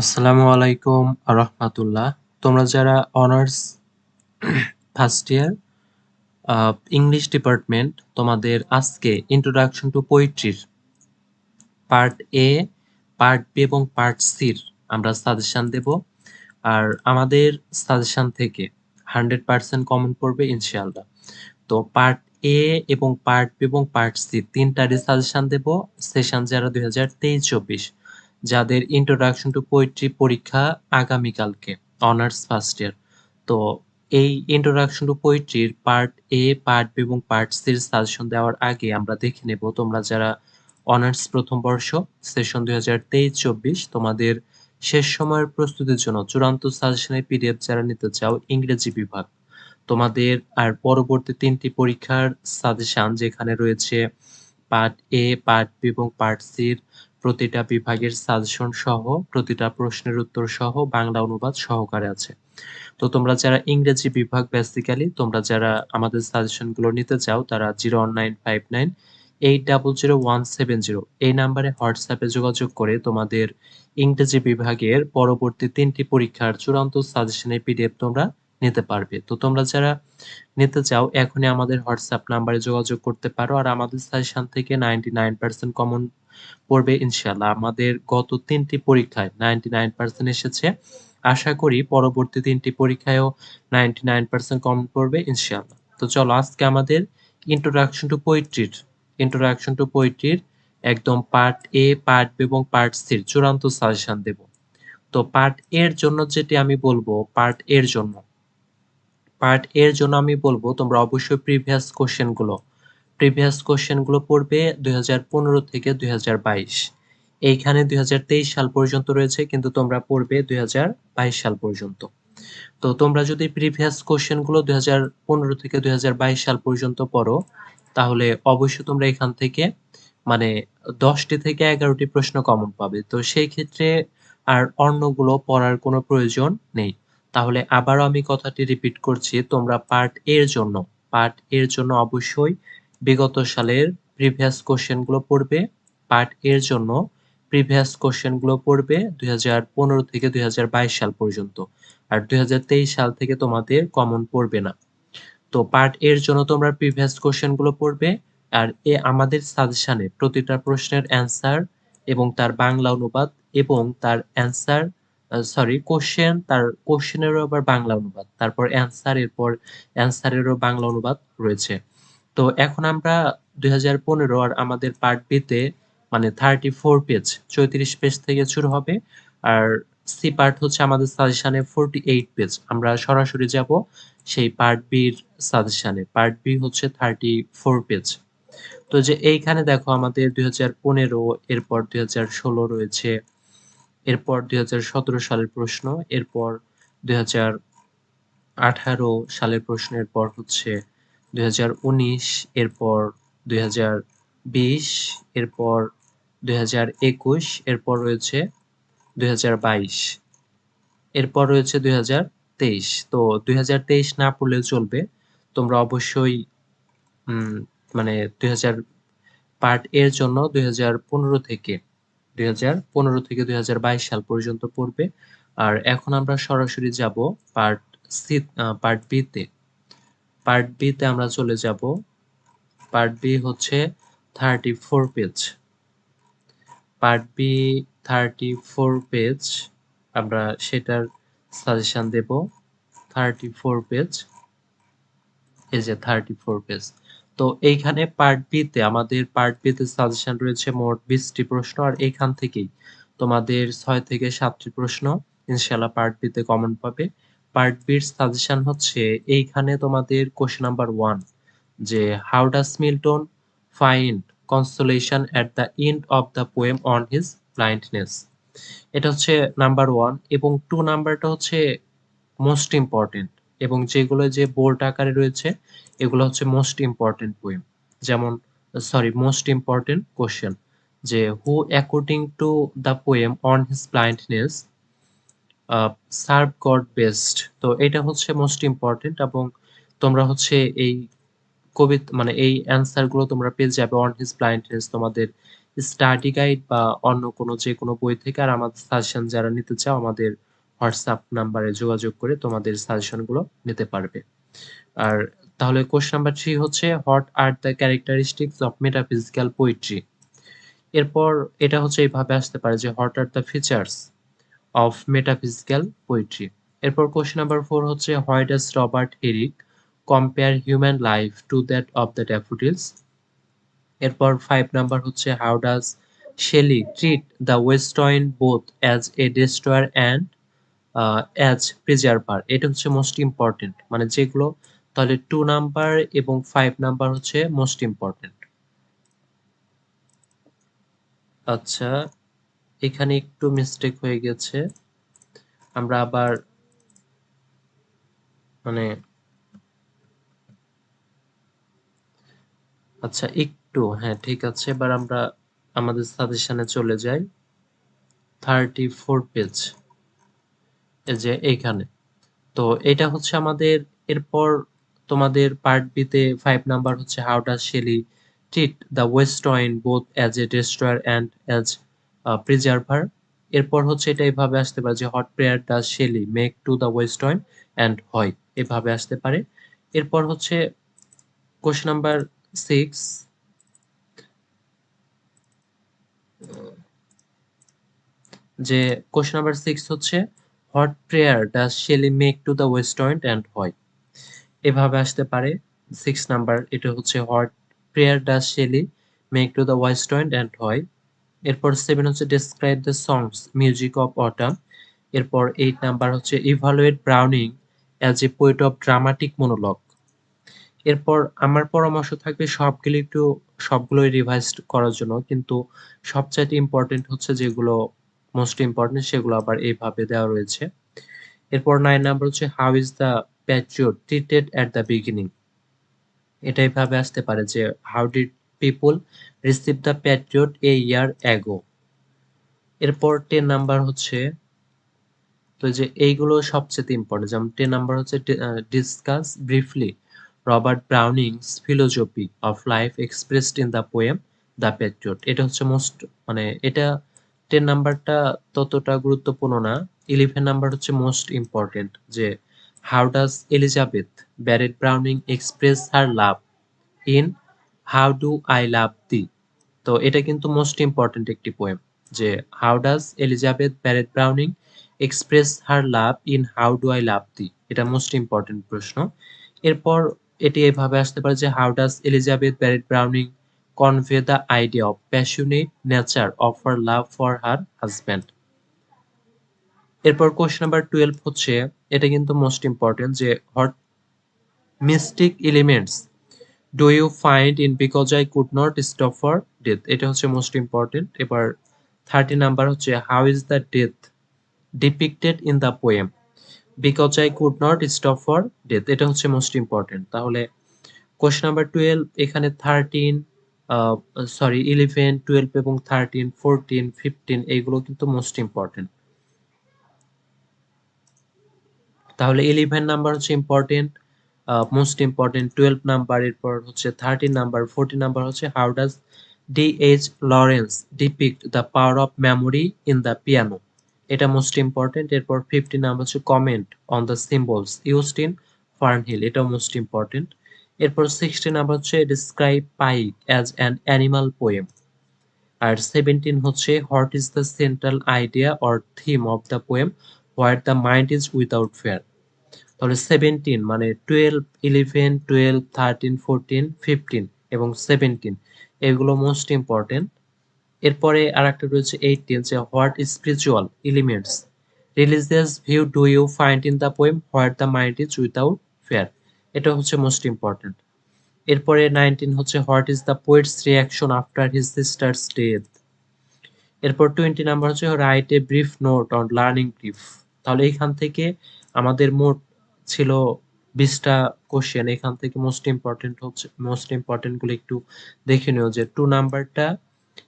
আসসালামু আলাইকুম রহমাতুল্লাহ তোমরা যারা honours first year English department তোমাদের আজকে ইন্ট্রোডাকশন টু পোয়েট্রির পার্ট এ পার্ট বি এবং পার্ট সির আমরা সাজেশন দেব। আর আমাদের সাজেশন থেকে হান্ড্রেড পার্সেন্ট কমন পড়বে ইনশাআল্লাহ। তো পার্ট এ এবং পার্ট বি এবং পার্ট সি তিনটারই সাজেশন দেব। সেশন যারা দুই হাজার তেইশ চব্বিশ যাদের ইন্ট্রোডাকশন টু পোয়েট্রি পরীক্ষা আগামীকালকে অনার্স ফার্স্ট ইয়ার তো এই ইন্ট্রোডাকশন টু পোয়েট্রির পার্ট এ পার্ট বি এবং পার্ট সির সাজেশন দেওয়ার আগে আমরা দেখে নেব তোমরা যারা অনার্স প্রথম বর্ষ সেশন দুই হাজার তেইশ চব্বিশ, তোমাদের শেষ সময়ের প্রস্তুতির জন্য চূড়ান্ত সাজেশনের পিডিএফ যারা নিতে চাও ইংরেজি বিভাগ। তোমাদের আর পরবর্তী তিনটি পরীক্ষার সাজেশন যেখানে রয়েছে পার্ট এ পার্ট বি এবং পার্ট সির প্রতিটা বিভাগের সাজেশন সহ, প্রতিটা প্রশ্নের উত্তর সহ বাংলা অনুবাদ সহকারে আছে। তো তোমরা যারা ইংরেজি বিভাগ বেসিক্যালি তোমরা যারা আমাদের সাজেশনগুলো নিতে চাও, তারা zero nine five nine eight double zero one seven zero এই নাম্বারে হোয়াটসঅ্যাপে যোগাযোগ করে তোমাদের ইংরেজি বিভাগের পরবর্তী তিনটি পরীক্ষার চূড়ান্ত সাজেশনের পিডিএফ তোমরা নিতে পারবে। তো তোমরা যারা নিতে চাও, এখনই আমাদের হোয়াটসঅ্যাপ নাম্বারে যোগাযোগ করতে পারো। আর আমাদের সাজেশন থেকে নাইনটি নাইন পার্সেন্ট কমন পড়বে ইনশাল্লাহ আমাদের গত তিনটি পরীক্ষায় নাইনটি নাইন পার্সেন্ট এসেছে। আশা করি পরবর্তী তিনটি পরীক্ষায়ও নাইনটি নাইন পার্সেন্ট কমন পড়বে ইনশাল্লাহ তো চলো, আজকে আমাদের ইন্ট্রোডাকশন টু পোয়েট্রির ইন্ট্রোডাকশন টু পোয়েট্রির একদম পার্ট এ পার্ট বি এবং পার্ট সির চূড়ান্ত সাজেশন দেব। তো পার্ট এর জন্য যেটি আমি বলব পার্ট এর জন্য পার্ট এর জন্য আমি বলব, তোমরা অবশ্যই প্রিভিয়াস কোশ্চেনগুলো প্রিভিয়াস কোশ্চেনগুলো পড়বে দুই থেকে দুই হাজার বাইশ। এইখানে দুই হাজার তেইশ সাল পর্যন্ত রয়েছে, কিন্তু তোমরা পড়বে দুই সাল পর্যন্ত। তো তোমরা যদি প্রিভিয়াস কোশ্চেনগুলো দুই থেকে দুই সাল পর্যন্ত পড়ো, তাহলে অবশ্যই তোমরা এখান থেকে মানে দশটি থেকে এগারোটি প্রশ্ন কমন পাবে। তো সেই ক্ষেত্রে আর অন্যগুলো পড়ার কোনো প্রয়োজন নেই। তাহলে আবারও আমি কথাটি রিপিট করছি, তোমরা পার্ট এর জন্য পার্ট এর জন্য অবশ্যই বিগত সালের প্রিভিয়াস কোশ্চেনগুলো পড়বে পার্ট এর জন্য প্রিভিয়াস কোশ্চেনগুলো পড়বে দুই হাজার পনেরো থেকে দু হাজার বাইশ সাল পর্যন্ত, আর দুই হাজার তেইশ সাল থেকে তোমাদের কমন পড়বে না। তো পার্ট এর জন্য তোমরা প্রিভিয়াস কোশ্চেনগুলো পড়বে, আর এ আমাদের সাজেশনে প্রতিটা প্রশ্নের অ্যান্সার এবং তার বাংলা অনুবাদ এবং তার অ্যান্সার সরি কোশ্চেন তার কোশ্চেনেরও আবার বাংলা অনুবাদ, তারপর অ্যান্সার এরপর অ্যান্সারেরও বাংলা অনুবাদ রয়েছে। তো এখন আমরা দুই হাজার পনেরো আর আমাদের পার্ট বিতে মানে থার্টি ফোর পেজ চৌত্রিশ পেজ থেকে শুরু হবে। আর সি পার্ট হচ্ছে আমাদের সাজেশানে ফোরটি এইট পেজ আমরা সরাসরি যাব সেই পার্ট বির সাজেশানে পার্ট বি হচ্ছে থার্টি ফোর পেজ তো যে এইখানে দেখো আমাদের দুই হাজার পনেরো, এরপর দুই হাজার ষোলো রয়েছে, এরপর দুই হাজার সতেরো সালের প্রশ্ন, এরপর দুই হাজার আঠারো সালের প্রশ্নের পর হচ্ছে দুই হাজার উনিশ এরপর দুই হাজার বিশ এরপর দুই হাজার একুশ এরপর রয়েছে দুই হাজার বাইশ এরপর রয়েছে দুই হাজার তেইশ তো দুই হাজার তেইশ না পড়লেও চলবে তোমরা অবশ্যই মানে দুই হাজার পার্ট এর জন্য দুই হাজার পনেরো থেকে দুই হাজার পনেরো থেকে দুই হাজার বাইশ সাল পর্যন্ত পড়বে আর এখন আমরা সরাসরি যাব পার্ট সি পার্ট বিতে পার্ট বিতে আমরা চলে যাব। পার্ট বি হচ্ছে thirty four page part B thirty four page আমরা সেটার সাজেশন দেব। থার্টি ফোর পেজ এই যে থার্টি ফোর পেজ তো এইখানে পার্ট বিতে আমাদের পার্ট বিতে সাজেশন রয়েছে মোট বিশটি প্রশ্ন, আর এইখান থেকেই তোমাদের ছয় থেকে সাতটি প্রশ্ন ইনশাল্লাহ পার্ট বিতে কমন পাবে। পার্ট বির সাজেশন হচ্ছে, এইখানে তোমাদের কোশ্চেন নাম্বার ওয়ান যে how does Milton find consolation at the end of the poem on his blindness এটা হচ্ছে নাম্বার ওয়ান এবং টু নাম্বারটা হচ্ছে মোস্ট ইম্পর্টেন্ট এবং যেগুলো যে বোল্ড আকারে রয়েছে, এগুলো হচ্ছে মোস্ট ইম্পর্টেন্ট পোয়েম যেমন সরি মোস্ট ইম্পর্টেন্ট কোশ্চেন যে who according to the poem on his blindness serve God best তো এটা হচ্ছে মোস্ট ইম্পর্টেন্ট এবং তোমরা হচ্ছে এই কবিত মানে এই অ্যান্সারগুলো তোমরা পেয়ে যাবে অন হিজ ব্লাইন্ডনেস তোমাদের স্টাডি গাইড বা অন্য কোনো যে কোনো বই থেকে। আর আমাদের সাজেশন যারা নিতে চাও, আমাদের হোয়াটসঅ্যাপ নাম্বারে যোগাযোগ করে তোমাদের সাজেশনগুলো নিতে পারবে। আর তাহলে কোশ্চেন নাম্বার থ্রি হচ্ছে what are the characteristics of metaphysical poetry এরপর এটা হচ্ছে এইভাবে আসতে পারে যে what are the features of metaphysical poetry এরপর কোশ্চেন নাম্বার ফোর হচ্ছে why does Robert Herrick compare human life to that of the daffodils এরপর ফাইভ নাম্বার হচ্ছে how does Shelley treat the west wind both as a destroyer and as preserver এটা হচ্ছে most important মানে যেগুলো তাহলে two number এবং five number হচ্ছে most important আচ্ছা এখানে একটু মিস্টেক হয়ে গেছে। আমরা আবার মানে আচ্ছা একটু হ্যাঁ ঠিক আছে। এবার আমরা আমাদের সাজেশনে চলে যাই। থার্টি ফোর পেজ যে এইখানে। তো এটা হচ্ছে আমাদের, এরপর তোমাদের পার্ট বিতে ফাইভ নাম্বার হচ্ছে how does Shelley treat the west wind both as a destroyer and as preserver এরপর হচ্ছে এটা এভাবে আসতে পারে যে what prayer does Shelley make to the west wind and হয় এভাবে আসতে পারে। এরপর হচ্ছে কোশ্চেন নাম্বার সিক্স যে কোশ্চেন নাম্বার সিক্স হচ্ছে what prayer does Shelley make to the west wind and হয় এভাবে আসতে পারে। সিক্স নাম্বার এটা হচ্ছে what prayer does Shelley make to the west wind and হয় এরপর সেভেন হচ্ছে describe the songs music of autumn এরপর এইট নাম্বার হচ্ছে evaluate Browning as a poet of dramatic monologue এরপর আমার পরামর্শ থাকবে সবগুলো একটু, সবগুলোই রিভাইজ করার জন্য, কিন্তু সবচাইতে ইম্পর্টেন্ট হচ্ছে যেগুলো মোস্ট ইম্পর্টেন্ট সেগুলো আবার এইভাবে দেওয়া রয়েছে। এরপর নাইন নাম্বার হচ্ছে how is the patriot treated at the beginning এটা এইভাবে আসতে পারে যে how did people receive the patriot a year ago এরপর টেন নাম্বার হচ্ছে, তো যে এইগুলো সবচেয়ে ইম্পর্টেন্ট যেমন টেন নাম্বার হচ্ছে discuss briefly Robert Browning's philosophy of life expressed in the poem the patriot এটা হচ্ছে মোস্ট মানে এটা টেন নাম্বারটা ততটা গুরুত্বপূর্ণ না ইলেভেন নাম্বার হচ্ছে মোস্ট ইম্পর্টেন্ট যে how does Elizabeth Barrett Browning express her love in how do I love thee তো এটা কিন্তু মোস্ট ইম্পর্টেন্ট একটি পোয়েম যে how does Elizabeth Barrett Browning express her love in how do I love thee এটা most important প্রশ্ন। এরপর এটি এভাবে আসতে পারে যে how does Elizabeth Barrett Browning convey the idea of passionate nature of her love for her husband? এরপর question number twelve হচ্ছে, এটা কিন্তু মোস্ট ইম্পর্টেন্ট যে what mystic elements do you find in because I could not stop for death এটা হচ্ছে most important এবার thirty number হচ্ছে how is the death depicted in the poem because I could not stop for death এটা হচ্ছে most important তাহলে question number twelve এখানে thirteen sorry eleven twelve এবং thirteen fourteen fifteen এইগুলো কিন্তু most important তাহলে eleven number হচ্ছে important most important twelve number এরপর হচ্ছে থার্টিন নাম্বার ফোরটিন নাম্বার হচ্ছে how does D H Lawrence depict the power of memory in the piano এটা most important এরপর fifteen number হচ্ছে comment on the symbols used in Fern Hill এটাও most important এরপর sixteen number হচ্ছে describe pike as an animal poem R seventeen হচ্ছে what is the central idea or theme of the poem what the mind is without fear তাহলে seventeen মানে twelve eleven twelve thirteen fourteen fifteen এবং seventeen এগুলো most important এরপরে আর একটা রয়েছে eighteen যে what spiritual elements religious view do you find in the poem what the mind is without fear এটা হচ্ছে মোস্ট ইম্পর্টেন্ট এরপরে নাইনটিন হচ্ছে what is the poet's reaction after his sister's death এরপর টোয়েন্টি নাম্বার হচ্ছে write a brief note on learning brief তাহলে এখান থেকে আমাদের মোট ছিল বিশটা কোশ্চেন এখান থেকে মোস্ট ইম্পর্টেন্ট হচ্ছে মোস্ট ইম্পর্টেন্টগুলো একটু দেখে নিও যে টু নাম্বারটা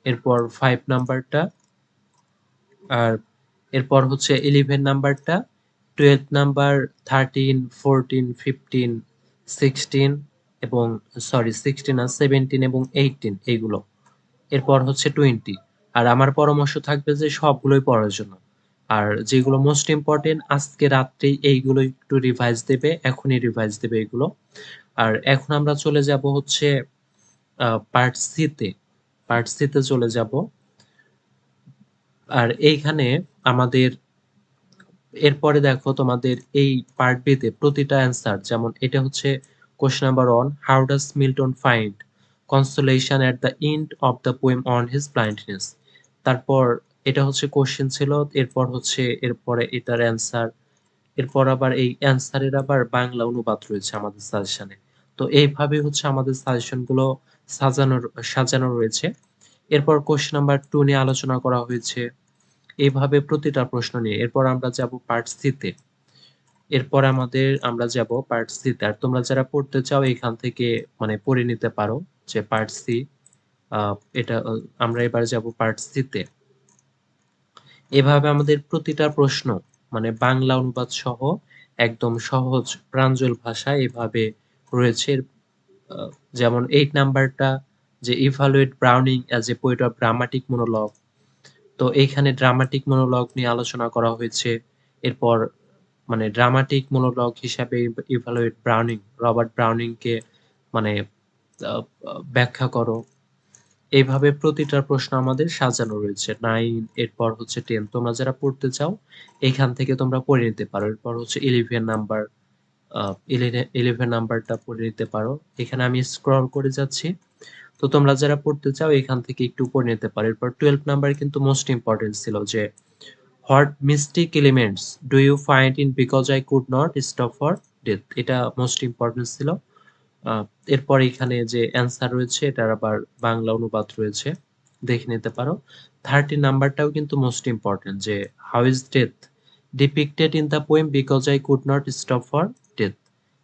এরপর ফাইভ নাম্বারটা আর এরপর হচ্ছে ইলেভেন নাম্বারটা twelve number thirteen fourteen fifteen sixteen এবং সরি সিক্সটিন আর সেভেন্টিন এবং এইটিন এইগুলো। এরপর হচ্ছে টোয়েন্টি আর আমার পরামর্শ থাকবে যে সবগুলোই পড়ার জন্য। আর যেগুলো মোস্ট ইম্পর্টেন্ট আজকে রাত্রেই এইগুলো একটু রিভাইজ দেবে, এখনই রিভাইজ দেবে এগুলো। আর এখন আমরা চলে যাব হচ্ছে পার্ট সিতে পার্ট সিতে চলে যাব। আর এইখানে আমাদের, এরপরে দেখো তোমাদের এই পার্ট বিতে প্রতিটা অ্যান্সার যেমন এটা হচ্ছে question number one how does Milton find consolation at the end of the poem on his blindness তারপর এটা হচ্ছে কোশ্চেন ছিল, এরপর হচ্ছে, এরপরে এটার অ্যান্সার এরপর আবার এই অ্যান্সারের আবার বাংলা অনুবাদ রয়েছে আমাদের সাজেশনে তো এইভাবে হচ্ছে আমাদের সাজেশনগুলো সাজানোর, সাজানো রয়েছে। এরপর কোশ্চেন নাম্বার টু নিয়ে আলোচনা করা হয়েছে। এইভাবে প্রতিটা প্রশ্ন নিয়ে। এরপর আমরা যাব পার্ট সিতে এরপর আমাদের, আমরা যাব পার্ট সিতে আর তোমরা যারা পড়তে চাও এখান থেকে মানে পড়ে নিতে পারো যে পার্ট সি এটা, আমরা এবার যাব পার্ট সিতে এভাবে আমাদের প্রতিটা প্রশ্ন মানে বাংলা অনুবাদ সহ একদম সহজ প্রাঞ্জল ভাষা এভাবে রয়েছে। যেমন এইট নাম্বারটা, যে evaluate Browning as a poet of dramatic monologue তো এইখানে ড্রামাটিক মনোলগ নিয়ে আলোচনা করা হয়েছে। এরপর মানে ড্রামাটিক মনোলগ হিসাবে ইভালুয়েট ব্রাউনিং রবার্ট ব্রাউনিংকে মানে ব্যাখ্যা করো। এইভাবে প্রতিটা প্রশ্ন আমাদের সাজানো রয়েছে। নাইন এরপর হচ্ছে টেন তোমরা যারা পড়তে চাও, এখান থেকে তোমরা পড়ে নিতে পারো। এরপর হচ্ছে ইলেভেন নাম্বার ইলেভেন নাম্বারটা পড়ে নিতে পারো। এখানে আমি স্ক্রল করে যাচ্ছি। তো তোমরা যারা পড়তে চাও, এখান থেকে একটু পড়ে নিতে পারো। এরপর টুয়েলভ নাম্বার কিন্তু মোস্ট ইম্পর্টেন্ট ছিল যে what mystic elements do you find in because I could not stop for death এটা মোস্ট ইম্পর্টেন্ট ছিল। এরপর এখানে যে অ্যান্সার রয়েছে, এটার আবার বাংলা অনুবাদ রয়েছে, দেখে নিতে পারো। থার্টি নাম্বারটাও কিন্তু মোস্ট ইম্পর্টেন্ট যে how is death depicted in the poem because I could not stop for death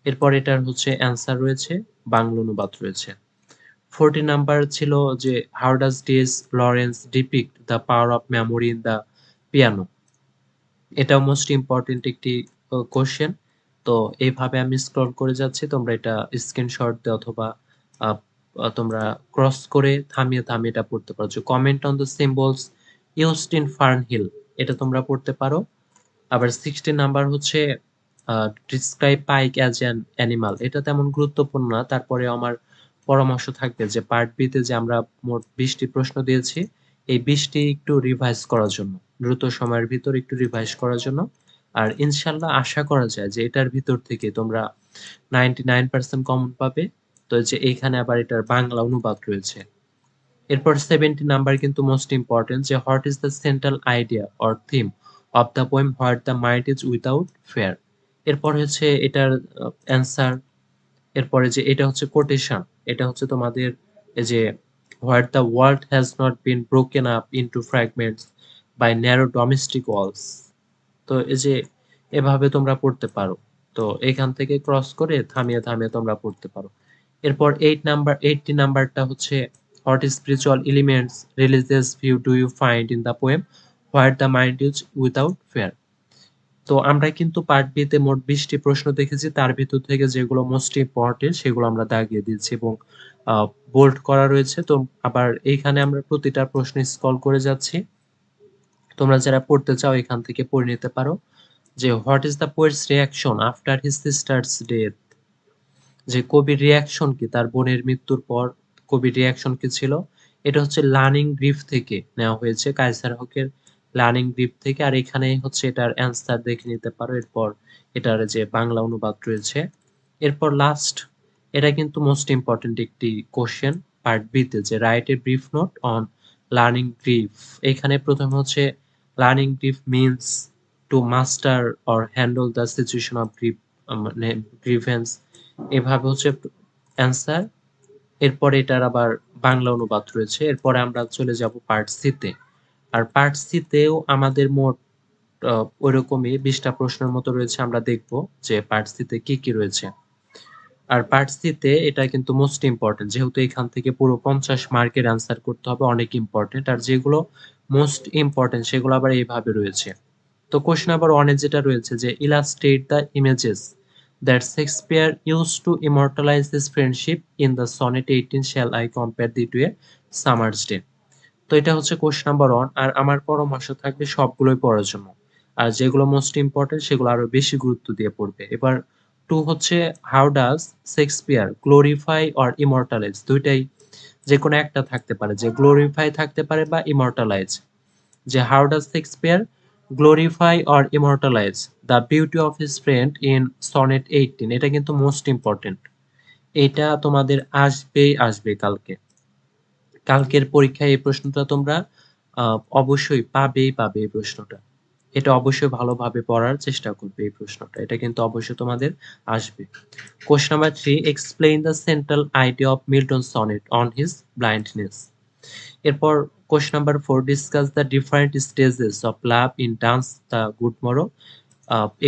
এরপর এটার হচ্ছে অ্যান্সার রয়েছে, বাংলা অনুবাদ রয়েছে। ফোরটি নাম্বার ছিল যে how does D S Lawrence depict the power of memory in the piano এটাও মোস্ট ইম্পর্টেন্ট একটি কোশ্চেন তো এইভাবে আমি স্ক্রল করে যাচ্ছি, তোমরা এটা স্ক্রিনশট দিয়ে অথবা তোমরা ক্রস করে থামিয়ে থামিয়ে এটা পড়তে পারো। যে comment on the symbols used in Fern Hill এটা তোমরা পড়তে পারো। আবার সিক্সটি নাম্বার হচ্ছে describe pike as an animal এটা তেমন গুরুত্বপূর্ণ না। তারপরে আমার পরামর্শ থাকবে যে পার্ট বিতে যে আমরা মোট বিশটি প্রশ্ন দিয়েছি, এই বিশটি একটু রিভাইজ করার জন্য, দ্রুত সময়ের ভিতর একটু রিভাইজ করার জন্য। আর ইনশাল্লাহ আশা করা যায় যে এটার ভিতর থেকে তোমরা নাইনটি নাইন পার্সেন্ট কমন পাবে। তো যে এইখানে আবার এটার বাংলা অনুবাদ রয়েছে। এরপর সেভেন্টি নাম্বার কিন্তু মোস্ট ইম্পর্টেন্ট যে what is the central idea or theme of the poem what the mind is without fear এরপর হচ্ছে এটার অ্যান্সার এরপরে যে এটা হচ্ছে কোটেশন এটা হচ্ছে তোমাদের এই যে what the world has not been broken up into fragments by narrow domestic walls তো এই যে এভাবে তোমরা পড়তে পারো। তো এখান থেকে ক্রস করে থামিয়ে থামিয়ে তোমরা পড়তে পারো। এরপর এইট নাম্বার এইটটি নাম্বারটা হচ্ছে what spiritual elements religious view do you find in the poem what the mind is without fear তো আমরা কিন্তু পার্ট বিতে মোট বিশটি প্রশ্ন দেখেছি। তার ভিতর থেকে যেগুলো মোস্ট ইম্পর্টেন্ট সেগুলো আমরা দাগিয়ে দিচ্ছি এবং বোল্ড করা রয়েছে। তো আবার এইখানে আমরা প্রতিটা প্রশ্ন স্কল করে যাচ্ছি। তোমরা যারা পড়তে চাও এখান থেকে পড়ে নিতে পারো যে what is the poet's reaction after his sister's death? যে কবির রিয়াকশন কি? তার বোনের মৃত্যুর পর কবির রিয়াকশন কি ছিল? এটা হচ্ছে লার্নিং গ্রিফ থেকে নেওয়া হয়েছে, কায়সার হকের লার্নিং গ্রিফ থেকে। আর এখানে হচ্ছে এটার অ্যান্সার দেখে নিতে পারো। এরপর এটার যে বাংলা অনুবাদ রয়েছে। এরপর লাস্ট এটা কিন্তু মোস্ট ইম্পর্টেন্ট একটি কোশ্চেন পার্ট বিতে যে write a brief note on learning grief এখানে প্রথমে হচ্ছে learning grief means to master or handle the situation of grief মানে গ্রিভেন্স এভাবে হচ্ছে অ্যান্সার এরপরে এটার আবার বাংলা অনুবাদ রয়েছে। এরপরে আমরা চলে যাব পার্ট সিতে আর পার্ট সিতেও আমাদের মোট ওইরকমই বিশটা প্রশ্নের মতো রয়েছে, আমরা দেখব যে পার্ট সিতে কি কি রয়েছে। আর পার্ট সিতে এটা কিন্তু মোস্ট ইম্পর্টেন্ট যেহেতু এখান থেকে পুরো পঞ্চাশ মার্কের অ্যান্সার করতে হবে, অনেক ইম্পর্টেন্ট আর যেগুলো মোস্ট ইম্পর্টেন্ট সেগুলো আবার এইভাবে রয়েছে। তো কোশ্চেন নাম্বার ওয়ানে যেটা রয়েছে যে illustrate the images that Shakespeare use to immortalise this friendship in the sonnet eighteen shall I compare thee to a summer's day তো এটা হচ্ছে কোশ্চেন নাম্বার ওয়ান আর আমার পরামর্শ থাকবে সবগুলোই পড়ার জন্য। আর যেগুলো মোস্ট ইম্পর্টেন্ট সেগুলো আরও বেশি গুরুত্ব দিয়ে পড়বে। এবার টু হচ্ছে how does Shakespeare glorify or immortalise দুইটাই যে কোনো একটা থাকতে পারে, যে গ্লোরিফাই থাকতে পারে বা ইমর্টালাইজ যে how does Shakespeare glorify or immortalise the beauty of his friend in sonnet eighteen এটা কিন্তু মোস্ট ইম্পর্টেন্ট এটা তোমাদের আসবেই আসবে কালকে। কালকের পরীক্ষায় এই প্রশ্নটা তোমরা অবশ্যই পাবেই পাবে এই প্রশ্নটা। এটা অবশ্যই ভালোভাবে পড়ার চেষ্টা করবে এই প্রশ্নটা। এটা কিন্তু অবশ্যই তোমাদের আসবে। Question number three explain the central idea of Milton sonnet on his blindness এরপর question number four discuss the different stages of love in Donne's the good morrow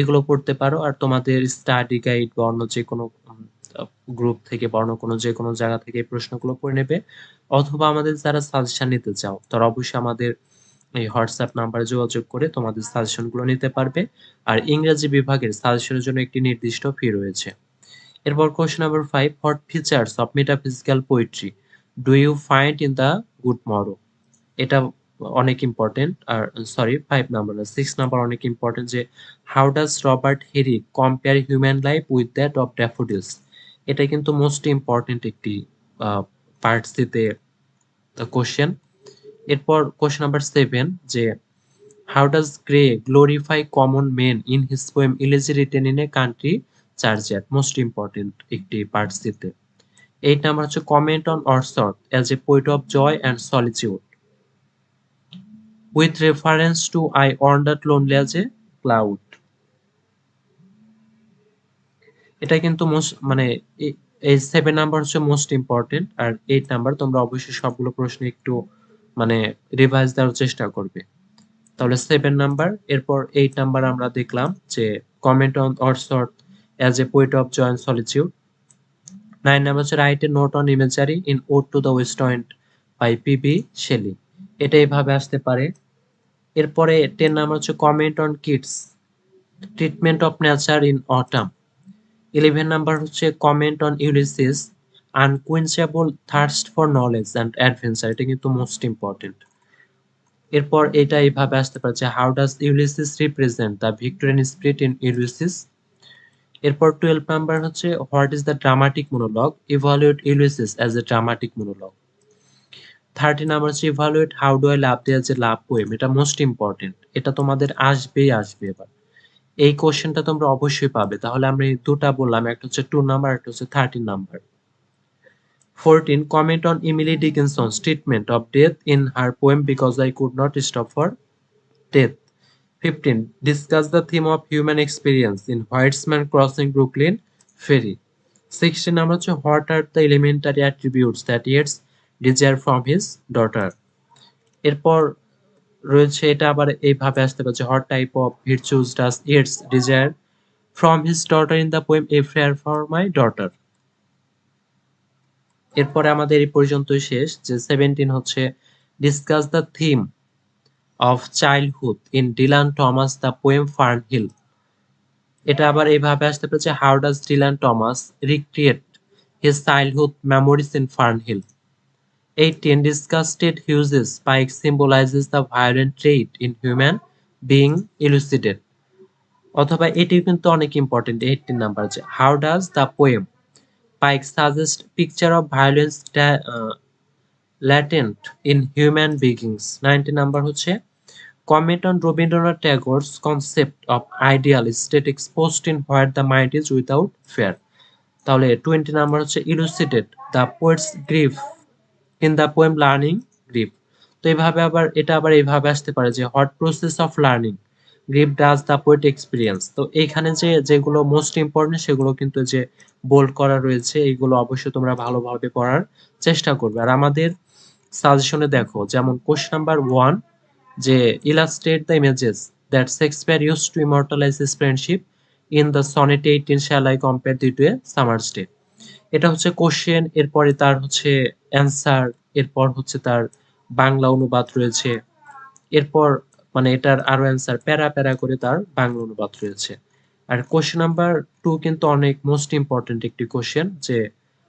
এগুলো পড়তে পারো আর তোমাদের স্টাডি গাইড বা অন্য যে কোনো গ্রুপ থেকে বা অন্য কোনো যে কোনো জায়গা থেকে প্রশ্নগুলো পড়ে নেবে। অথবা আমাদের যারা সাজেশন নিতে চাও, তারা অবশ্যই আমাদের এই হোয়াটসঅ্যাপ নাম্বারে যোগাযোগ করে তোমাদের সাজেশনগুলো নিতে পারবে। আর ইংরেজি বিভাগের সাজেশনের জন্য একটি নির্দিষ্ট ফি রয়েছে। এরপর question number five what features of metaphysical poetry do you find in the good morrow এটা অনেক ইম্পর্টেন্ট আর সরি ফাইভ নাম্বার না সিক্স নাম্বার অনেক ইম্পর্টেন্ট যে how does Robert Herrick compare human life with that of daffodils এটা কিন্তু most important একটি parts দিতে কোশ্চেন এরপর কোশ্চেন নাম্বার সেভেন যে how does Gray glorify common men in his poem elegy written in a country charger most important একটি parts দিতে eight number হচ্ছে comment on Wordsworth as a poet of joy and solitude with reference to I wander lonely as a cloud এটা কিন্তু most মানে এই seven number হচ্ছে most important আর eight number তোমরা অবশ্যই সবগুলো প্রশ্ন একটু মানে রিভাইজ দেওয়ার চেষ্টা করবে। তাহলে সেভেন নাম্বার এরপর এইট নাম্বার আমরা দেখলাম যে comment on Wordsworth as a poet of joint solitude nine number হচ্ছে write a note on imagery in ode to the west point by PB Shelley এটা এইভাবে আসতে পারে। এরপরে টেন নাম্বার হচ্ছে comment on Keats treatment of nature in autumn eleven number হচ্ছে comment on Ulysses unquenchable thirst for knowledge and adventure এটা কিন্তু most important এরপর এটা এইভাবে আসতে পারে যে how does Ulysses represent the Victorian spirit in Ulysses এরপর টুয়েলভ নাম্বার হচ্ছে what is the dramatic monologue evaluate Ulysses as a dramatic monologue thirty number হচ্ছে evaluate how do I love there যে লাভ পোয়েম এটা most important এটা তোমাদের আসবেই আসবে এবার। এই কোশ্চেনটা তোমরা অবশ্যই পাবে। তাহলে আমরা দুটা বললাম, একটা হচ্ছে টু নাম্বার একটা হচ্ছে thirteen number fourteen comment on Emily Dickinson's treatment of death in her poem because I could not stop for death fifteen discuss the theme of human experience in হোয়াইটসম্যান crossing Brooklyn ferry sixteen number হচ্ছে what are the elementary attributes that Yeats desire from his daughter এরপর রয়েছে এটা আবার এইভাবে আসতে পারে what type of virtues does Yeats desire from his daughter in the poem a prayer for my daughter এরপরে আমাদের এই পর্যন্তই শেষ, যে সেভেন্টিন হচ্ছে discuss the theme of childhood in Dylan Thomas the poem Fern Hill এটা আবার এইভাবে আসতে পেরেছে how does Dylan Thomas recreate his childhood memories in Fern Hill 18. Disgusted Hughes' spike symbolizes the violent trait in human being elucidated. অথবা এটি কিন্তু অনেক important eighteen number যে how does the poem pike suggest picture of violence latent in human beings nineteen number হচ্ছে comment on Rabindranath Tagore's concept of ideal state exposed in what the mind is without fear তাহলে twenty number হচ্ছে elucidated the poet's grief in the poem learning grip তো এইভাবে আবার, এটা আবার এইভাবে আসতে পারে যে what process of learning grip does the poet experience তো এইখানে যে, যেগুলো মোস্ট ইম্পর্টেন্ট সেগুলো কিন্তু যে বোল্ড করা রয়েছে, এইগুলো অবশ্যই তোমরা ভালোভাবে পড়ার চেষ্টা করবে। আর আমাদের সাজেশনে দেখো, যেমন কোশ্চেন নাম্বার ওয়ান যে illustrate the images that Shakespeare use to immortalise his friendship in the sonnet eighteen shall I compare thee to a summer's day এটা হচ্ছে কোশ্চেন এরপরে তার হচ্ছে অ্যান্সার এরপর হচ্ছে তার বাংলা অনুবাদ রয়েছে। এরপর মানে এটার আরও অ্যান্সার প্যারা প্যারা করে তার বাংলা অনুবাদ রয়েছে। আর কোশ্চেন নাম্বার টু কিন্তু অনেক মোস্ট ইম্পর্টেন্ট একটি কোশ্চেন যে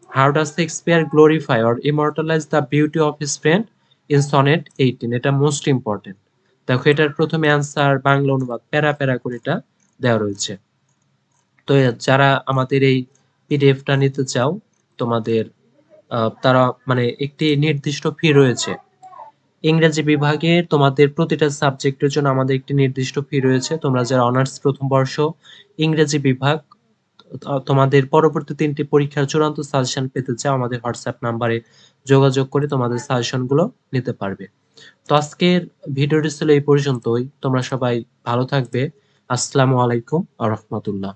how does Shakespeare glorify or immortalise the beauty of his friend in sonnet eighteen এটা মোস্ট ইম্পর্টেন্ট দেখো এটার প্রথমে অ্যান্সার বাংলা অনুবাদ, প্যারা প্যারা করে এটা দেওয়া রয়েছে। তো যারা আমাদের এই পিডিএফটা নিতে চাও, তোমাদের তারা মানে একটি নির্দিষ্ট ফি রয়েছে। ইংরেজি বিভাগে তোমাদের প্রতিটা সাবজেক্টের জন্য আমাদের একটি নির্দিষ্ট ফি রয়েছে। তোমরা যারা অনার্স প্রথম বর্ষ, ইংরেজি বিভাগ, তোমাদের পরবর্তী তিনটি পরীক্ষার চূড়ান্ত সাজেশন পেতে চাও, আমাদের হোয়াটসঅ্যাপ নাম্বারে যোগাযোগ করে তোমাদের সাজেশনগুলো নিতে পারবে। তো আজকের ভিডিওটি ছিল এই পর্যন্তই। তোমরা সবাই ভালো থাকবে। আসসালামু আলাইকুম আ রহমতুল্লাহ।